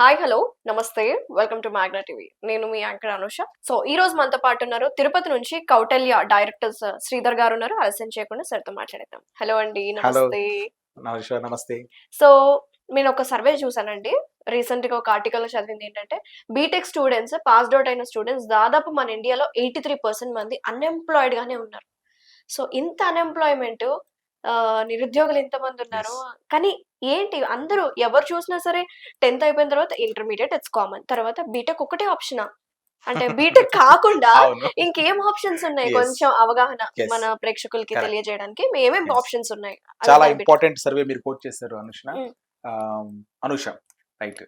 Hi hello నమస్తే welcome to Magna TV నేను మీ యాంకర్ అనుష. సో ఈ రోజు మనతో పాటు ఉన్నారు తిరుపతి నుంచి కౌటల్య డైరెక్టర్స్ శ్రీధర్ గారు ఉన్నారు. ఆలస్యం చేయకుండా సార్తో మాట్లాడేద్దాం. హలో అండి. నమస్తే నమస్తే. సో నేను ఒక సర్వే చూసానండి రీసెంట్గా ఒక ఆర్టికల్లో చదివింది ఏంటంటే బీటెక్ స్టూడెంట్స్ పాస్డ్ అవుట్ అయిన స్టూడెంట్స్ దాదాపు మన ఇండియాలో ఎయిటీ త్రీ పర్సెంట్ మంది అన్ఎంప్లాయిడ్ గానే ఉన్నారు. సో ఇంత అన్ఎంప్లాయ్మెంట్ నిరుద్యోగులు ఇంతమంది ఉన్నారు. కానీ ఏంటి? అందరూ ఎవరు చూసినా సరే టెన్త్ అయిపోయిన తర్వాత ఇంటర్మీడియట్ ఇట్స్ కామన్. తర్వాత బీటెక్ ఒకటే ఆప్షనా? అంటే బీటెక్ కాకుండా ఇంకేం ఆప్షన్స్ ఉన్నాయి. కొంచెం అవగాహన. మన ప్రేక్షకులకి. తెలియజేయడానికి ఏమేం. ఆప్షన్స్ ఉన్నాయి? చాలా ఇంపార్టెంట్ సర్వే మీరు కోట్ చేశారు అనుష. అనుష. రైట్.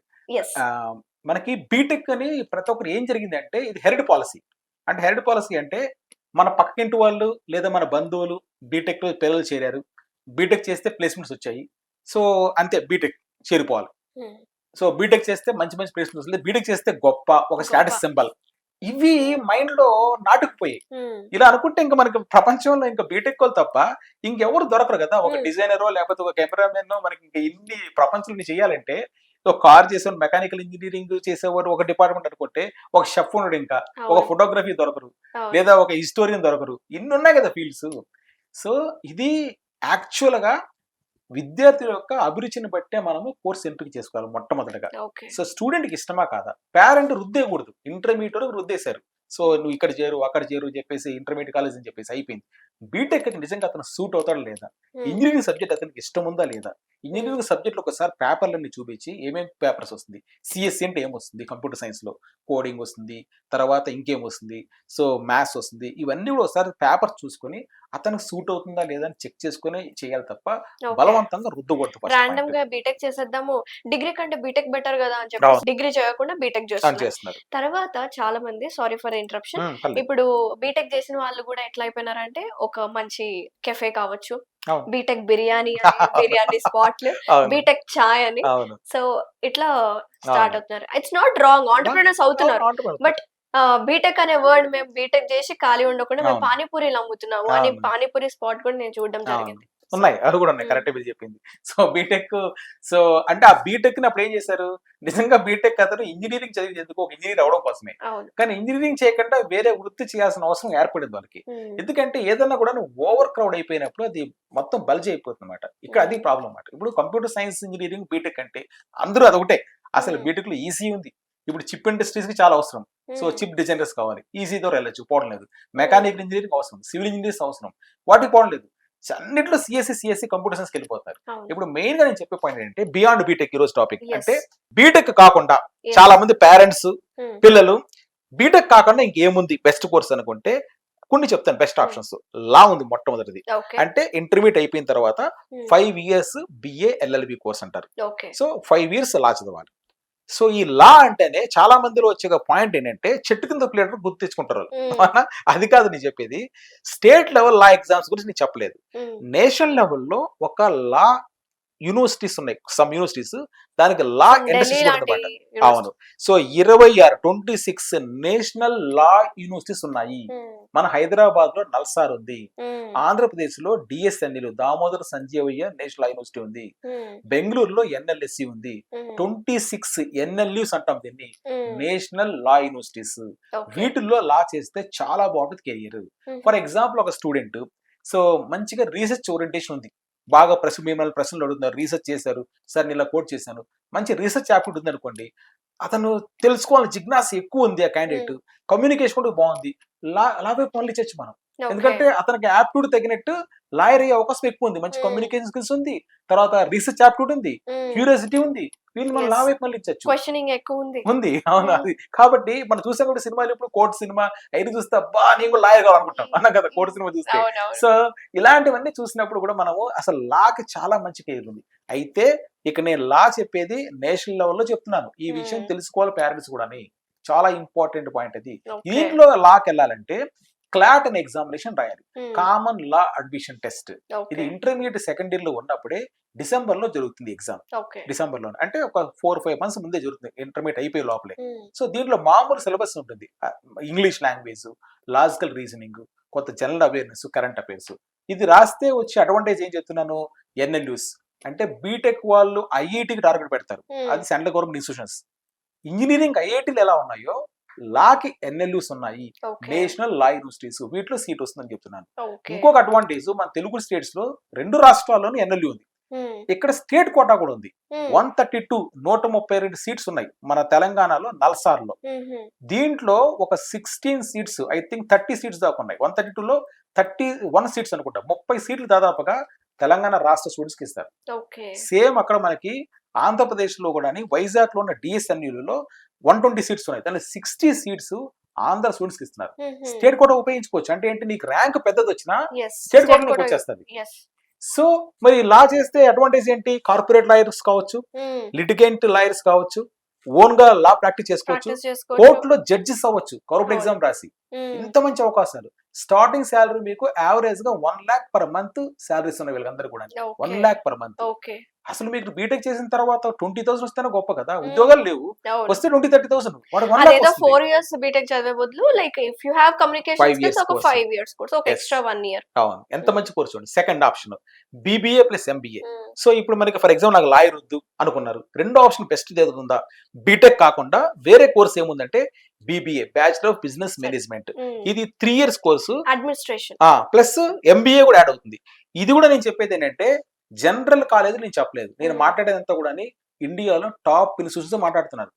మనకి బీటెక్ అని ప్రతి ఒక్కరు ఏం జరిగింది అంటే ఇది హెరిడ్ పాలసీ. అంటే హెరిడ్ పాలసీ అంటే మన పక్కింటి వాళ్ళు లేదా మన బంధువులు బీటెక్లో పిల్లలు చేరారు. బీటెక్ చేస్తే ప్లేస్మెంట్స్ వచ్చాయి. సో అంతే బీటెక్ చేరిపోవాలి. సో బీటెక్ చేస్తే మంచి మంచి ప్లేస్మెంట్స్ వస్తుంది. బీటెక్ చేస్తే గొప్ప ఒక. స్టాటస్ సింబల్ ఇవి మైండ్లో నాటుకుపోయాయి ఇలా అనుకుంటే ఇంకా మనకి ప్రపంచంలో ఇంకా బీటెక్ వాళ్ళు తప్ప ఇంకెవరు దొరకరు కదా. ఒక Hmm. డిజైనరో లేకపోతే ఒక కెమెరామెన్ మనకి ఇంకా ఇన్ని ప్రపంచంలో చేయాలంటే ఒక కార్ చేసేవాడు మెకానికల్ ఇంజనీరింగ్ చేసేవాడు ఒక డిపార్ట్మెంట్ అనుకుంటే ఒక షెఫ్ ఉన్నాడు ఇంకా ఒక ఫోటోగ్రఫీ దొరకరు లేదా ఒక హిస్టోరియన్ దొరకరు. ఇన్ని ఉన్నాయి కదా ఫీల్డ్స్ సో ఇది యాక్చువల్గా విద్యార్థుల యొక్క అభిరుచిని బట్టే మనము కోర్స్ ఎంపిక చేసుకోవాలి మొట్టమొదటిగా. సో స్టూడెంట్కి ఇష్టమా కాదా? పేరెంట్ రుద్దేయకూడదు. ఇంటర్మీడియట్ వరకు రుద్దేశారు. సో నువ్వు ఇక్కడ చేరు అక్కడ చేరు చెప్పేసి ఇంటర్మీడియట్ కాలేజ్ అని చెప్పేసి అయిపోయింది. బీటెక్ నిజంగా అతను సూట్ అవుతాడా లేదా? ఇంజనీరింగ్ సబ్జెక్ట్ అతనికి ఇష్టం ఉందా లేదా? ఇంజనీరింగ్ సబ్జెక్ట్ ఒకసారి పేపర్లన్నీ చూపించి ఏమేమి పేపర్స్ వస్తుంది? సిఎస్సి అంటే ఏమొస్తుంది కంప్యూటర్ సైన్స్లో కోడింగ్ వస్తుంది తర్వాత ఇంకేం వస్తుంది? సో మ్యాథ్స్ వస్తుంది. ఇవన్నీ కూడా ఒకసారి పేపర్ చూసుకొని అతనికి సూట్ అవుతుందా లేదా అని చెక్ చేసుకొని చేయాలి తప్ప బలవంతంగా రాండమ్ point. గా బీటెక్ చేసేద్దాము. డిగ్రీ కంటే బీటెక్ బెటర్ కదా అని. చెప్పి డిగ్రీ చేయకుండా బీటెక్ చేస్తున్నారు. తర్వాత చాలా మంది సారీ ఫర్ ఇంటరప్షన్. ఇప్పుడు బీటెక్ చేసిన వాళ్ళు కూడా ఎట్లా అయిపోయినారంటే ఒక మంచి కెఫే కావచ్చు. బీటెక్ బిర్యానీ బిర్యానీ స్పాట్లు బీటెక్ చాయ్ అని. సో ఇట్లా స్టార్ట్. అవుతున్నారు. ఇట్స్ నాట్ రాంగ్ ఆంటర్ప్రినర్స్ అవుతున్నారు. But బీటెక్ అనే వర్డ్ మేము బీటెక్ చేసి ఖాళీ ఉండకుండా మేము. పానీపూరీలు అమ్ముతున్నాము అని. పానీపూరి స్పాట్ కూడా నేను చూడడం జరిగింది. ఉన్నాయి. అవి కూడా ఉన్నాయి. ఉమ్. కరెక్ట్ మీరు చెప్పింది. సో బీటెక్ సో అంటే ఆ బీటెక్ని అప్పుడు ఏం చేశారు? నిజంగా బీటెక్ అతను ఇంజనీరింగ్ చదివేందుకు ఒక ఇంజనీర్ అవడం కోసమే. కానీ ఇంజనీరింగ్ చేయకుండా వేరే వృత్తి చేయాల్సిన అవసరం ఏర్పడింది వాళ్ళకి. ఉమ్. ఎందుకంటే ఏదన్నా కూడా ఓవర్ క్రౌడ్ అయిపోయినప్పుడు అది మొత్తం బల్జ్ అయిపోతుంది అనమాట ఇక్కడ అది ప్రాబ్లం అన్నమాట. ఇప్పుడు కంప్యూటర్ సైన్స్ ఇంజనీరింగ్ బీటెక్ అంటే అందరూ అదొకటే. అసలు. బీటెక్లో ఈసీ ఉంది. ఇప్పుడు చిప్ ఇండస్ట్రీస్కి చాలా అవసరం. సో. చిప్ డిజైనర్స్ కావాలి. ఈజీ ద్వారా వెళ్ళచ్చు. పోవడం లేదు. మెకానికల్ ఇంజనీరింగ్ అవసరం. సివిల్ ఇంజనీర్స్ అవసరం. వాటికి పోవడం లేదు. అన్నిట్లో సిఎస్సి సిఎస్సి కంప్యూటర్ సైన్స్ వెళ్ళిపోతారు. ఇప్పుడు మెయిన్గా నేను చెప్పే పాయింట్ ఏంటంటే బియాండ్ బీటెక్ ఈ రోజు టాపిక్. అంటే బీటెక్ కాకుండా. చాలా మంది పేరెంట్స్. పిల్లలు బీటెక్ కాకుండా ఇంకేముంది బెస్ట్ కోర్స్ అనుకుంటే కొన్ని చెప్తాను బెస్ట్ Hmm. ఆప్షన్స్ లా ఉంది మొట్టమొదటిది అంటే ఇంటర్మీడియట్ అయిపోయిన తర్వాత. Five years BA LLB course అంటారు సో ఫైవ్ ఇయర్స్ లా చదవాలి సో ఈ లా అంటేనే చాలా మందిలో వచ్చే పాయింట్ ఏంటంటే చెట్టు కింద ప్లేటర్ గుర్తు తెచ్చుకుంటారు? అది కాదు నేను చెప్పేది. స్టేట్ లెవెల్ లా ఎగ్జామ్స్ గురించి నేను చెప్పలేదు. నేషనల్ లెవెల్లో ఒక లా యూనివర్సిటీస్ ఉన్నాయి. Some universities. దానికి లా అనమాట అవును. సో ఇరవై ఆరు twenty six national law universities ఉన్నాయి. మన హైదరాబాద్లో నల్సార్ ఉంది. ఆంధ్రప్రదేశ్లో DSNLU Damodara Sanjivayya national university ఉంది. బెంగళూరులో ఎన్ఎల్ఎస్సి ఉంది. ట్వంటీ సిక్స్ ఎన్ఎల్యూస్ అంటాం దీన్ని. National law universities. వీటిల్లో లా చేస్తే చాలా బాగుంటుంది కెరియర్. ఫర్ ఎగ్జాంపుల్ ఒక స్టూడెంట్ సో మంచిగా రీసెర్చ్ ఓరియంటేషన్ ఉంది బాగా ప్రశ్న మిమ్మల్ని ప్రశ్నలు అడుగుతున్నారు రీసెర్చ్ చేశారు సార్ నేను ఇలా కోట్ చేశాను. మంచి రీసెర్చ్ యాప్ట్ ఉంది అనుకోండి అతను తెలుసుకోవాలని జిజ్ఞాస ఎక్కువ ఉంది ఆ క్యాండిడేట్ కమ్యూనికేషన్ కూడా బాగుంది. లా లా వైపు మళ్ళీ చర్చ మనం. ఎందుకంటే అతనికి యాప్ట్యూడ్ తగినట్టు లాయర్ అయ్యే అవకాశం ఎక్కువ ఉంది. మంచి. కమ్యూనికేషన్ స్కిల్స్ ఉంది. తర్వాత రీసెర్చ్ యాప్ట్యూడ్ ఉంది. క్యూరియాసిటీ ఉంది. వీళ్ళు మనం Yes. లా వైపు మళ్ళీ ఇచ్చచ్చు. క్వశ్చనింగ్ ఎక్కువ ఉంది. ఉంది. అవును. అది. కాబట్టి మనం చూసాం కూడా సినిమాలు ఇప్పుడు కోర్ట్ సినిమా అయితే చూస్తే అబ్బా నేను లాయర్ కావాలనుకుంటాం. అన్నా కదా కోర్ట్ సినిమా చూస్తే. సో ఇలాంటివన్నీ చూసినప్పుడు కూడా మనము అసలు లాకి చాలా మంచి పేరు ఉంది. అయితే ఇక నేను లా చెప్పేది నేషనల్ లెవెల్లో చెప్తున్నాను. ఈ విషయం. తెలుసుకోవాలి పేరెంట్స్ కూడా చాలా ఇంపార్టెంట్ పాయింట్ అది. దీంట్లో లాకి వెళ్ళాలంటే క్లాట్ అనే ఎగ్జామినేషన్ రాయాలి. ఉమ్. Common law admission test. ఇది ఇంటర్మీడియట్ సెకండ్ ఇయర్లో ఉన్నప్పుడే డిసెంబర్లో జరుగుతుంది ఎగ్జామ్. డిసెంబర్లో అంటే ఒక ఫోర్ ఫైవ్ మంత్స్ ముందే జరుగుతుంది. ఇంటర్మీడియట్ అయిపోయే లోపలే. ఉమ్. సో దీంట్లో మామూలు సిలబస్ ఉంటుంది. ఇంగ్లీష్ లాంగ్వేజ్ లాజికల్ రీజనింగ్ కొంత జనరల్ అవేర్నెస్ కరెంట్ అఫైర్స్. ఇది రాస్తే వచ్చే అడ్వాంటేజ్ ఏం చెప్తున్నాను? ఎన్ఎల్యూస్. అంటే బీటెక్ వాళ్ళు ఐఐటికి టార్గెట్ పెడతారు. ఉమ్. అది సెంట్రల్ గవర్నమెంట్ ఇన్స్టిట్యూషన్స్. ఇంజనీరింగ్ ఐఐటీలు ఎలా ఉన్నాయో లాకి ఎన్ఎల్యూస్ ఉన్నాయి. National law universities. వీటిలో సీట్ వస్తుందని చెప్తున్నాను. ఇంకొక అడ్వాంటేజ్ మన తెలుగు స్టేట్స్లో రెండు రాష్ట్రాల్లోనూ ఎన్ఎల్యూ ఉంది. ఇక్కడ స్టేట్ కోటా కూడా ఉంది. వన్ థర్టీ టూ నూట ముప్పై రెండు సీట్స్ ఉన్నాయి మన తెలంగాణలో నల్సార్లో. దీంట్లో ఒక sixteen seats I think thirty seats దాకా ఉన్నాయి. వన్ థర్టీ లో థర్టీ వన్ సీట్స్ అనుకుంటా. ముప్పై సీట్లు దాదాపుగా తెలంగాణ రాష్ట్ర స్టూడెంట్స్కి ఇస్తారు సేమ్ అక్కడ మనకి ఆంధ్రప్రదేశ్లో కూడా వైజాగ్లో ఉన్న డిఎస్ఎన్యూలో వన్ ట్వంటీ సీట్స్ ఉన్నాయి. దాని సిక్స్టీ సీట్స్ ఆంధ్ర స్టూడెంట్స్కి ఇస్తున్నారు. స్టేట్ కూడా ఉపయోగించుకోవచ్చు. అంటే ఏంటి? నీకు ర్యాంక్ పెద్దది వచ్చినా స్టేట్ కూడా నీకు వచ్చేస్తుంది. సో మరి లా చేస్తే అడ్వాంటేజ్ ఏంటి? కార్పొరేట్ లాయర్స్ కావచ్చు లిటిగెంట్ లాయర్స్ కావచ్చు ఓన్గా లా ప్రాక్టీస్ చేసుకోవచ్చు. కోర్టులో జడ్జెస్ అవ్వచ్చు కార్పొరేట్. ఎగ్జామ్ రాసి. ఇంత మంచి అవకాశాలు. స్టార్టింగ్ శాలరీ మీకు యావరేజ్గా one lakh per month salaries ఉన్నాయి వీళ్ళందరూ కూడా వన్ లాక్ పర్ మంత్ అసలు మీకు బీటెక్ చేసిన తర్వాత ట్వంటీ థౌసండ్ వస్తేనే గొప్ప కదా? ఉద్యోగాలు లేవు. వస్తే ట్వంటీ థర్టీ థౌసండ్ వాడు ఫోర్ ఇయర్స్ బీటెక్ చదివే బదులు like if you have communication ఒక. ఫైవ్ ఇయర్స్ కోర్స్ ఒక. ఎక్స్ట్రా వన్ ఇయర్ అవును. ఎంత మంచి కోర్సు చూడండి. Second option BBA plus MBA so ఇప్పుడు మనకి ఫర్ ఎగ్జాంపుల్ నాకు లాయర్ వద్దు అనుకున్నారు. రెండో ఆప్షన్ బెస్ట్ ఏదో ఉందా? బీటెక్ కాకుండా వేరే కోర్స్ ఏముందంటే BBA bachelor of business management ఇది three years course administration plus MBA కూడా యాడ్ అవుతుంది. ఇది కూడా నేను చెప్పేది ఏంటంటే జనరల్ కాలేజ్ నేను చెప్పలేదు. నేను. మాట్లాడేదంతా కూడా ఇండియాలో టాప్ ఇన్స్టిట్యూట్స్తో మాట్లాడుతున్నాను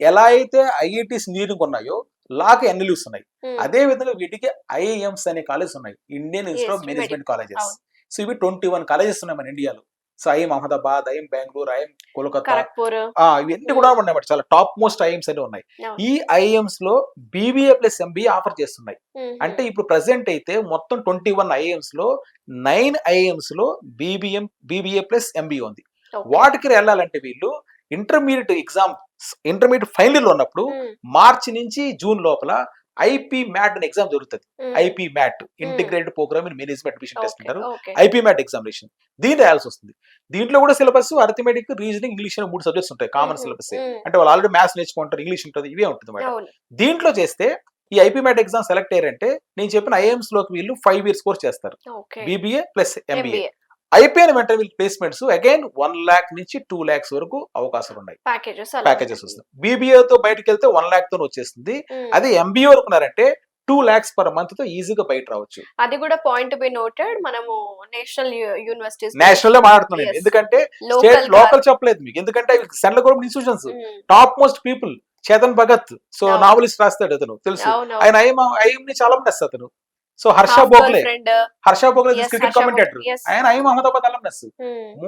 ఎలా అయితే ఐఐటీస్ ఇంజనీరింగ్ ఉన్నాయో లాకి ఎన్ఎల్యూస్ ఉన్నాయి. అదే విధంగా వీటికి ఐఐఎంస్ అనే కాలేజ్ ఉన్నాయి. Indian institute of management colleges. So ఇవి ట్వంటీ వన్ కాలేజెస్ ఉన్నాయి మన ఇండియాలో. So IIM Ahmedabad IIM Bengaluru IIM Kolkata ఇవన్నీ కూడా ఉన్నాయి అన్నమాట. చాలా టాప్ మోస్ట్ ఐఎమ్స్ అన్ని ఉన్నాయి. ఈ ఐఎమ్స్లో బీబీఏ ప్లస్ ఎంబీఏ ఆఫర్ చేస్తున్నాయి. అంటే ఇప్పుడు ప్రెసెంట్ అయితే మొత్తం ట్వంటీ వన్ ఐఎమ్స్లో నైన్ ఐఎమ్స్లో బీబీఎం బీబీఏ ప్లస్ ఎంబీఏ ఉంది. వాటికి వెళ్ళాలంటే వీళ్ళు ఇంటర్మీడియట్ ఎగ్జామ్ ఇంటర్మీడియట్ ఫైనల్ ఉన్నప్పుడు మార్చి నుంచి జూన్ లోపల ఐపీ మ్యాట్ అనే ఎగ్జామ్ జరుగుతుంది. IPMAT integrated programme in management admission test అంటారు. ఐపీ మ్యాట్ ఎగ్జామినేషన్ దీన్ని రాయాల్సి వస్తుంది. దీంట్లో కూడా సిలబస్ అర్థమెటిక్ రీజనింగ్ ఇంగ్లీష్ అనే మూడు సబ్జెక్ట్స్ ఉంటాయి కామన్ సిలబస్ అంటే వాళ్ళు ఆల్రెడీ మ్యాథ్స్ నేర్చుకుంటారు ఇంగ్లీష్ ఉంటుంది ఇవే ఉంటుంది మేడం. దీంట్లో చేస్తే ఈ ఐపీ మ్యాట్ ఎగ్జామ్ సెలెక్ట్ అయ్యారంటే నేను చెప్పిన ఐఎమ్స్లోకి వీళ్ళు ఫైవ్ ఇయర్స్ కోర్స్ చేస్తారు. BBA plus MBA. అయిపోయిన వెంటనే వీళ్ళు ప్లేస్మెంట్స్ అగైన్ వన్ లాక్ నుంచి టూ లాక్స్ వరకు అవకాశాలు ఉన్నాయి. ప్యాకేజెస్ ప్యాకేజెస్ వస్తుంది బీబీఏ తో బయటకు వెళ్తే వన్ లాక్తో వచ్చేస్తుంది అదే ఎంబీఏ వరకు ఉన్నారంటే టూ లాక్స్ పర్ మంత్తో ఈజీగా బయట రావచ్చు. అది కూడా పాయింట్ బి నోటెడ్ మనము నేషనల్ యూనివర్సిటీస్ నేషనల్లో మాట్లాడుతున్నాను నేను. Yes. ఎందుకంటే స్టేట్ లోకల్ చెప్పలేదు మీకు. ఎందుకంటే central government institutions top most people Chetan Bhagat so. Novelist రాస్తాడు అతను. తెలుసు. ఆయన ఐఎం ఐఎం ని చాలా మంది అతను. So Harsha Bhogle Harsha Bhogle cricket commentator. ఆయన IIM Ahmedabad alumnus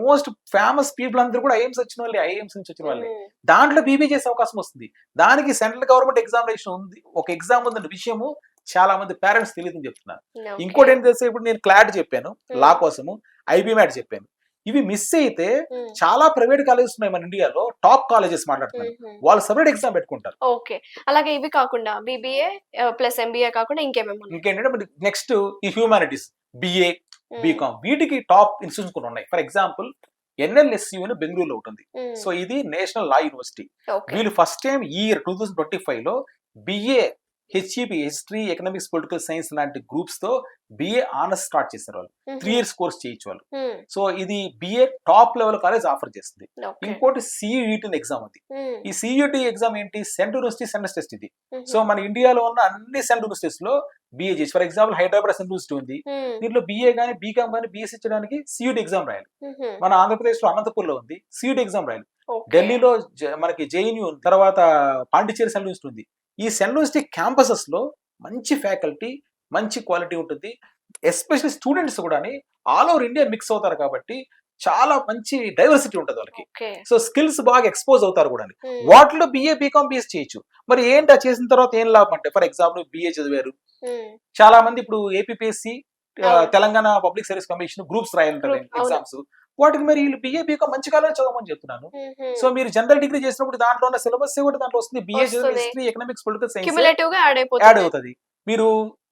most famous people అందరూ కూడా ఐఎమ్స్ వచ్చిన వాళ్ళే ఐఎమ్స్ నుంచి వచ్చిన వాళ్ళే. దాంట్లో బీబీ చేసే అవకాశం వస్తుంది. దానికి సెంట్రల్ గవర్నమెంట్ ఎగ్జామినేషన్ ఉంది. ఒక ఎగ్జామ్ ఉందన్న విషయము చాలా మంది పేరెంట్స్ తెలియదని చెప్తున్నారు. ఇంకోటి ఏంటి తెలిసి? ఇప్పుడు నేను క్లాట్ చెప్పాను లా కోసము ఐబీ మ్యాట్ చెప్పాను. ఇవి మిస్ అయితే చాలా ప్రైవేట్ కాలేజెస్ ఉన్నాయి మన ఇండియాలో టాప్ కాలేజెస్ మాట్లాడుతున్నాను. వాళ్ళు సపరేట్ ఎగ్జామ్ పెట్టుకుంటారు. ఓకే. అలాగే ఇవి కాకుండా బీబీఏ ప్లస్ ఎంబీఏ కాకుండా ఇంకేమేమి ఇంకేంటంటే నెక్స్ట్ ఈ హ్యూమానిటీస్ బిఏ బీకామ్ వీటికి టాప్ ఇన్స్టిట్యూట్స్ కూడా ఉన్నాయి. ఫర్ ఎగ్జాంపుల్ ఎన్ఎల్ఎస్యు అని బెంగళూరులో ఉంటుంది సో ఇది నేషనల్ లా యూనివర్సిటీ వీళ్ళు ఫస్ట్ టైం ఈ ఇయర్ టూ థౌసండ్ ట్వంటీ ఫైవ్లో BA HEB history economics political science లాంటి గ్రూప్స్తో బిఏ ఆనర్స్ స్టార్ట్ చేశారు వాళ్ళు త్రీ ఇయర్స్ కోర్స్ చేయొచ్చు వాళ్ళు సో ఇది BA top level college offer చేస్తుంది. ఇంకోటి సిఈటి ఎగ్జామ్ ఉంది ఈ సిఈటి ఎగ్జామ్ ఏంటి? సెంట్రల్ యూనివర్సిటీ సెంటర్ టెస్ట్ ఇది. సో మన ఇండియాలో ఉన్న అన్ని సెంట్రల్ యూనివర్సిటీస్లో బిఏ చేసి ఫర్ ఎగ్జాంపుల్ హైదరాబాద్ యూనివర్సిటీ ఉంది. ఉమ్, దీంట్లో బిఏ కానీ బీకామ్ కానీ బీఎస్సీ చేయడానికి సిఈటి ఎగ్జామ్ రాయాలి. మన ఆంధ్రప్రదేశ్లో అనంతపూర్లో ఉంది సిఈటి ఎగ్జామ్ రాయాలి. ఢిల్లీలో మనకి జేఎన్యూ తర్వాత పాండిచేరి సెంట్రల్ యూనివర్సిటీ ఉంది. ఈ సెంట్రల్ యూనివర్సిటీ క్యాంపసెస్లో మంచి ఫ్యాకల్టీ మంచి క్వాలిటీ ఉంటుంది. ఎస్పెషల్లీ స్టూడెంట్స్ కూడా ఆల్ ఓవర్ ఇండియా మిక్స్ అవుతారు కాబట్టి చాలా మంచి డైవర్సిటీ ఉంటుంది వాళ్ళకి. సో స్కిల్స్ బాగా ఎక్స్పోజ్ అవుతారు కూడా ఉమ్, వాటిలో బిఏ బీకామ్ బీఎస్ చేయొచ్చు. మరి ఏంటి ఆ చేసిన తర్వాత ఏం లాభం అంటే ఫర్ ఎగ్జాంపుల్ బిఏ చదివారు. ఉమ్, చాలా మంది ఇప్పుడు APSC. Telangana public service commission groups రాయాలంటారు. Exams వాటికి మరి వీళ్ళు బిఏ బీకామ్ మంచి కాలం చదవమని చెప్తున్నాను. సో మీరు జనరల్ డిగ్రీ చేసినప్పుడు దాంట్లో ఉన్న సిలబస్ కూడా దాంట్లో వస్తుంది. BA. History economics political science add అవుతుంది. మీరు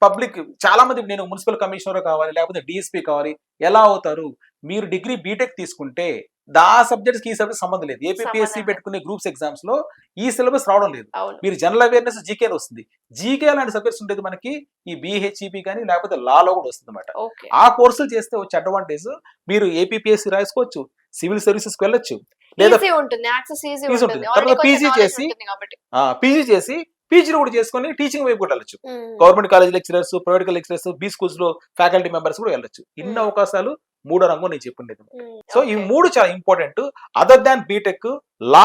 పబ్లిక్ చాలా మంది నేను మున్సిపల్ కమిషనర్ కావాలి లేకపోతే డిఎస్పీ కావాలి ఎలా అవుతారు? మీరు డిగ్రీ బీటెక్ తీసుకుంటే దా సబ్జెక్ట్స్ ఈ సబ్జెక్ట్ సంబంధం లేదు. ఏపీఎస్సీ. పెట్టుకునే గ్రూప్స్ ఎగ్జామ్స్లో ఈ సిలబస్ రావడం లేదు. మీరు జనరల్ అవేర్నెస్ జీకే వస్తుంది. జీకే లాంటి సబ్జెక్ట్స్ ఉండేది మనకి ఈ బిహెచ్ఈపి కానీ లేకపోతే లాలో కూడా వస్తుంది అనమాట ఆ కోర్సులు చేస్తే వచ్చే అడ్వాంటేజ్ మీరు ఏపీఎస్సీ రాసుకోవచ్చు. సివిల్ సర్వీసెస్కి వెళ్ళొచ్చు. లేదా తర్వాత knowledge చేసి పీజీ చేసి పీజీలు కూడా చేసుకొని టీచింగ్ వైపు కూడా వెళ్ళొచ్చు. Government college lecturers private lecturers B స్కూల్స్లో ఫ్యాకల్టీ మెంబర్స్ కూడా వెళ్ళొచ్చు. ఇన్ని. అవకాశాలు మూడో రంగం నేను చెప్పింది. సో ఈ. మూడు చాలా important other than BTech law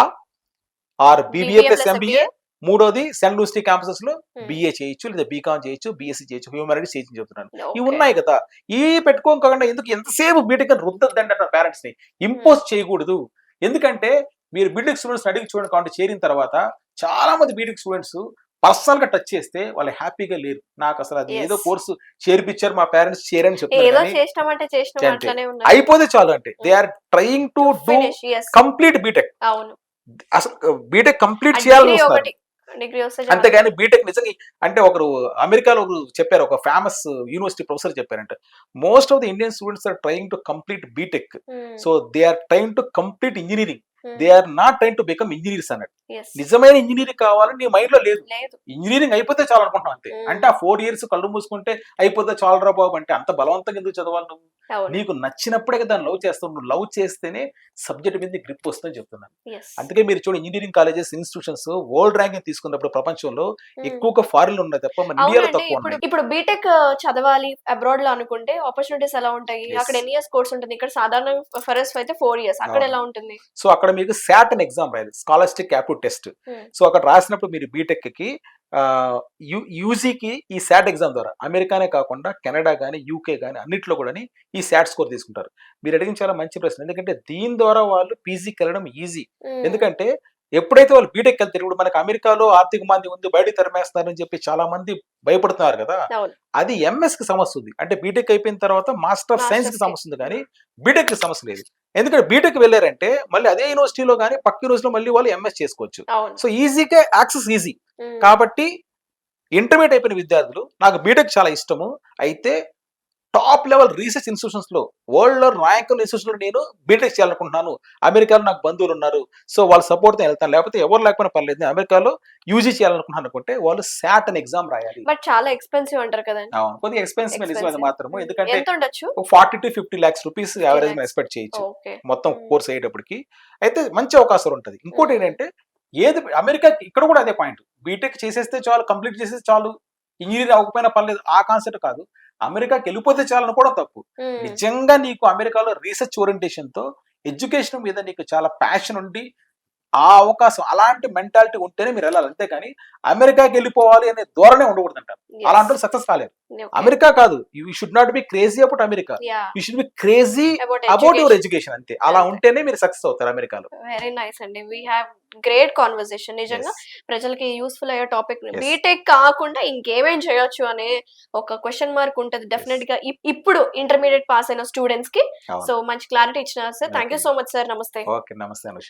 or BBA plus MBA మూడోది సెంట్ లూసిటీ క్యాంపసెస్లో. బీఏ చేయొచ్చు లేదా బీకామ్ చేయొచ్చు బీఎస్సీ చేయొచ్చు హ్యూమానిటీస్ చేయొచ్చు చెప్తున్నాను. ఇవి ఉన్నాయి కదా ఈ పెట్టుకోకుండా ఎందుకు ఎంతసేపు బీటెక్ అని రుద్దద్దండి అంటారు పేరెంట్స్ని ఇంపోజ్ చేయకూడదు ఎందుకంటే మీరు బీటెక్ స్టూడెంట్స్ అడిగి చూడండి కాబట్టి చేరిన తర్వాత చాలా మంది బీటెక్ స్టూడెంట్స్ పర్సనల్గా టచ్ చేస్తే వాళ్ళు హ్యాపీగా లేరు నాకు అసలు అది. ఏదో కోర్సు చేర్పించారు మా పేరెంట్స్ చేరని చెప్తారు అయిపోతే చాలు అంటే they are trying to do complete BTech అసలు బీటెక్ కంప్లీట్ డిగ్రీ చేయాలని చూస్తారు ఒకటి డిగ్రీ వస్తే చాలు. అంతేగాని బీటెక్ నిజంగా అంటే ఒకరు అమెరికాలో ఒకరు చెప్పారు ఒక ఫేమస్ యూనివర్సిటీ ప్రొఫెసర్ చెప్పారంట most of the Indian students are trying to complete BTech. So they are trying to complete engineering. They are not trying to become engineers అన్నట్టు. నిజమైన ఇంజనీరింగ్ కావాలని నీ మైండ్లో లేదు. ఇంజనీరింగ్ అయిపోతే చాలు అనుకుంటున్నాం అంతే. Hmm. అంటే ఆ ఫోర్ ఇయర్స్ కళ్ళు మూసుకుంటే అయిపోతే చాలరా బాబు అంటే అంత బలవంతంగా ఎందుకు చదవాలి నువ్వు? నీకు నచ్చినప్పుడే దాన్ని లవ్ చేస్తావు. నువ్వు లవ్ చేస్తేనే సబ్జెక్ట్ మీద గ్రిప్ వస్తుందని చెప్తున్నాను అందుకే మీరు చూడండి engineering colleges institutions world ranking తీసుకున్నప్పుడు ప్రపంచంలో ఎక్కువగా ఫారిన్ ఉన్నాయి తప్ప మన ఇండియాలో తక్కువ ఇప్పుడు బీటెక్ చదవాలి అబ్రాడ్లో అనుకుంటే ఆపర్చునిటీస్ ఎలా ఉంటాయి. అక్కడ ఎన్ని ఇయర్స్ కోర్స్ ఉంటుంది? ఇక్కడ సాధారణ ఫరస్ అయితే ఫోర్ ఇయర్స్. అక్కడ. ఎలా ఉంటుంది? సో అక్కడ మీకు శాట్ అని ఎగ్జామ్ రాయాలి. Scholastic aptitude test. Hmm. So అక్కడ రాసినప్పుడు మీరు బీటెక్కి యూజీకి ఈ శాట్ ఎగ్జామ్ ద్వారా అమెరికానే కాకుండా కెనడా కానీ యూకే కానీ అన్నిట్లో కూడా ఈ శాట్ స్కోర్ తీసుకుంటారు. మీరు అడిగిన చాలా మంచి ప్రశ్న ఎందుకంటే దీని ద్వారా వాళ్ళు పీజీకి వెళ్ళడం ఈజీ. ఎందుకంటే ఎప్పుడైతే వాళ్ళు బీటెక్ వెళ్తే ఇప్పుడు మనకి అమెరికాలో ఆర్థిక మంది ఉంది బయట తరిమేస్తున్నారని చెప్పి చాలా మంది భయపడుతున్నారు కదా అది ఎంఎస్కి సమస్య ఉంది. అంటే బీటెక్ అయిపోయిన తర్వాత మాస్టర్ Masters సైన్స్కి. సమస్య ఉంది కానీ బీటెక్కి సమస్య లేదు. ఎందుకంటే బీటెక్ వెళ్ళారంటే మళ్ళీ అదే యూనివర్సిటీలో కానీ పక్క యూనివర్సిటీలో మళ్ళీ వాళ్ళు ఎంఎస్ చేసుకోవచ్చు. సో ఈజీగా యాక్సెస్ ఈజీ. కాబట్టి ఇంటర్మీడియట్ అయిపోయిన విద్యార్థులు నాకు బీటెక్ చాలా ఇష్టము. అయితే టాప్ లెవెల్ రీసెర్చ్ ఇన్స్టిట్యూషన్స్లో వరల్డ్లో ర్యాంక్ ఇన్స్టిట్యూషన్లో నేను బీటెక్ చేయాలనుకుంటున్నాను. అమెరికాలో నాకు బంధువులు ఉన్నారు. సో వాళ్ళ సపోర్ట్తో వెళ్తాను. లేకపోతే ఎవరు లేకపోయినా పర్లేదు. అమెరికాలో యూజీ చేయాలనుకుంటున్నాను అనుకుంటే వాళ్ళు శాట్ అని ఎగ్జామ్ రాయాలి. బట్ చాలా ఎక్స్పెన్సివ్ అంటారు కదండి. అవును. కొద్దిగా ఎక్స్పెన్సివ్ నిజం అది. మాత్రము. ఎందుకంటే forty to fifty lakhs rupees average. Expect చేయొచ్చు. మొత్తం. కోర్స్ అయ్యేటప్పటికి. అయితే మంచి అవకాశాలు ఉంటుంది. ఇంకోటి. ఏంటంటే ఏది అమెరికా ఇక్కడ కూడా అదే పాయింట్. బీటెక్ చేసేస్తే చాలు కంప్లీట్ చేసేస్తే చాలు ఇంజనీర్ అవ్వకపోయినా పర్లేదు ఆ కాన్సెప్ట్ కాదు. అమెరికాకి వెళ్ళిపోతే చాలు అనుకోవడం తప్పు. నిజంగా నీకు అమెరికాలో రీసెర్చ్ ఓరియంటేషన్తో ఎడ్యుకేషన్ మీద నీకు చాలా ప్యాషన్ ఉండి ఆ అవకాశం అలాంటి మెంటాలిటీ ఉంటేనే మీరు వెళ్ళాలి. అంతేగాని అమెరికాకి వెళ్ళిపోవాలి అనే ధోరణే ఉండకూడదు అంటారు అలాంటి సక్సెస్ కాలేదు అమెరికా కాదు. You should not be crazy about America. You should be crazy about your education అంతే. అలా. ఉంటేనే మీరు సక్సెస్ అవుతారు అమెరికాలో. వెరీ నైస్ అండి. వీ హ్యావ్ గ్రేట్ కాన్వర్సేషన్ నిజంగా. ప్రజలకి యూస్ఫుల్ అయ్యే టాపిక్. బీటెక్ కాకుండా ఇంకేమేం చేయొచ్చు అనే ఒక క్వశ్చన్ మార్క్ ఉంటది. డెఫినెట్గా ఇప్- ఇప్పుడు ఇంటర్మీడియట్ పాస్ అయిన స్టూడెంట్స్కి. సో మంచి క్లారిటీ ఇచ్చిన sir thank you. So much sir నమస్తే ఓకే నమస్తే అనుష.